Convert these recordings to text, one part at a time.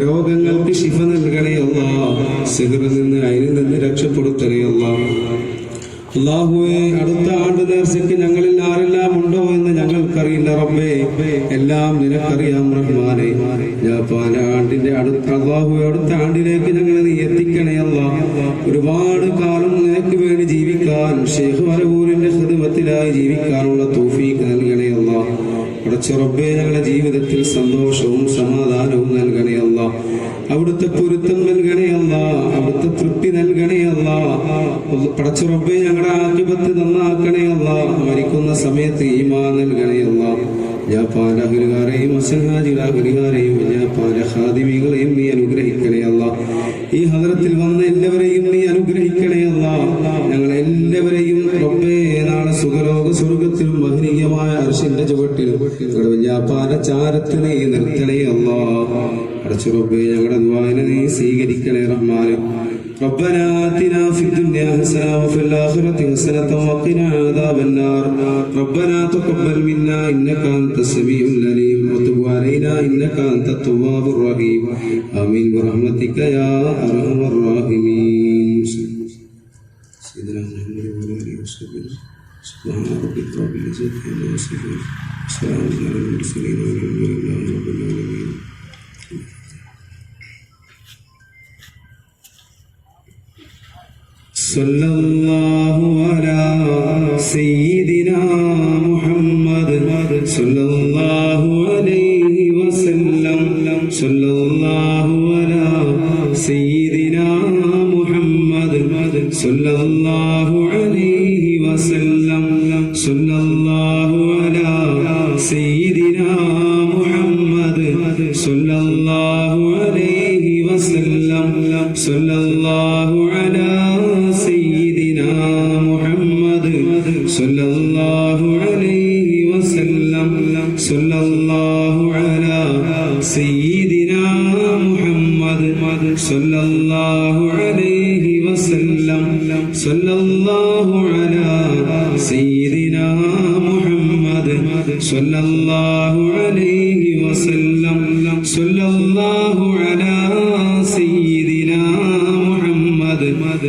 രോഗങ്ങൾക്ക് ശിഫ നൽകണയല്ല. സിഹറിൽ നിന്ന് അതിൽ നിന്ന് രക്ഷപ്പെടുത്തണയല്ല. അള്ളാഹുവെ അടുത്ത ആണ്ട് നേർച്ചയ്ക്ക് ഞങ്ങളിൽ ആരെല്ലാം ഉണ്ടോ എന്ന് ഞങ്ങൾക്കറിയില്ല റബ്ബേ. എല്ലാം നിനക്കറിയാം റഹ്മാനെ. ജാപ്പാൻ ആണ്ടിന്റെ അടുത്ത അള്ളാഹു അടുത്ത ആണ്ടിലേക്ക് ഞങ്ങളെ നീ എത്തിക്കണയല്ല. ഒരുപാട് കാലം നിനക്ക് വേണ്ടി ജീവിക്കാൻ ഷെയ്ഖ് വരവൂരിന്റെ ഹൃദയത്തിലായി ജീവിക്കാനുള്ള പടച്ചുറബേ ഞങ്ങളുടെ ജീവിതത്തിൽ സന്തോഷവും സമാധാനവും നൽകണേ അല്ല. അവിടുത്തെ പൊരുത്തം നൽകണേ അല്ല. അവിടുത്തെ തൃപ്തി നൽകണേ അല്ല. പടച്ചുറബേ ഞങ്ങളുടെ ആധിപത്യ നന്നാക്കണേ അല്ല. മരിക്കുന്ന സമയത്ത് ഈമാ നൽകണേ അല്ല. അസഹാജികൾ അഹലുകാരെയും ജാപ്പാൻ ഹാദിമികളെയും നീ അനുഗ്രഹിക്കണേ അല്ല. ഈ ഹദരത്തിൽ വന്ന എല്ലാവരെയും നീ അനുഗ്രഹിക്കണേ ഞങ്ങളുടെ വല്യാപ്പാന്റെ ചാരത്ത് നീ നിർത്തണേ അല്ലാ അടച്ചു റബ്ബേ ഞങ്ങളുടെ ദ്വാന നീ സ്വീകരിക്കണേ റഹ്മാനെ ربنا آتنا في الدنيا حسنة وفي الآخرة حسنة وقنا عذاب النار ربنا تقبل منا إنك أنت السميع العليم وتب علينا إنك أنت التواب الرحيم آمين برحمتك يا أرحم الراحمين سيدنا محمد وعلى آله وصحبه سبحان ربك رب العزة عما يصفون سلام على المرسلين والحمد لله رب العالمين صلى الله على سيدنا محمد صلى الله عليه وسلم صلى الله على سيدنا محمد صلى الله عليه وسلم صلى സല്ലല്ലാഹു അലൈഹി വസല്ലം. സല്ലല്ലാഹു അലാ സയ്യിദിനാ മുഹമ്മദ്. സല്ലല്ലാഹു അലൈഹി വസല്ലം. സല്ലല്ലാഹു അലാ സയ്യിദിനാ മുഹമ്മദ്. സല്ലല്ലാഹു അലൈഹി വസല്ലം. സല്ലല്ലാഹു അലാ സയ്യിദിനാ മുഹമ്മദ്. സല്ലല്ലാഹു അലൈഹി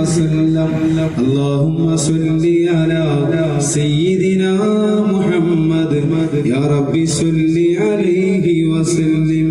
وسلم. اللهم صل على سيدنا محمد. يا رب صل عليه وسلم.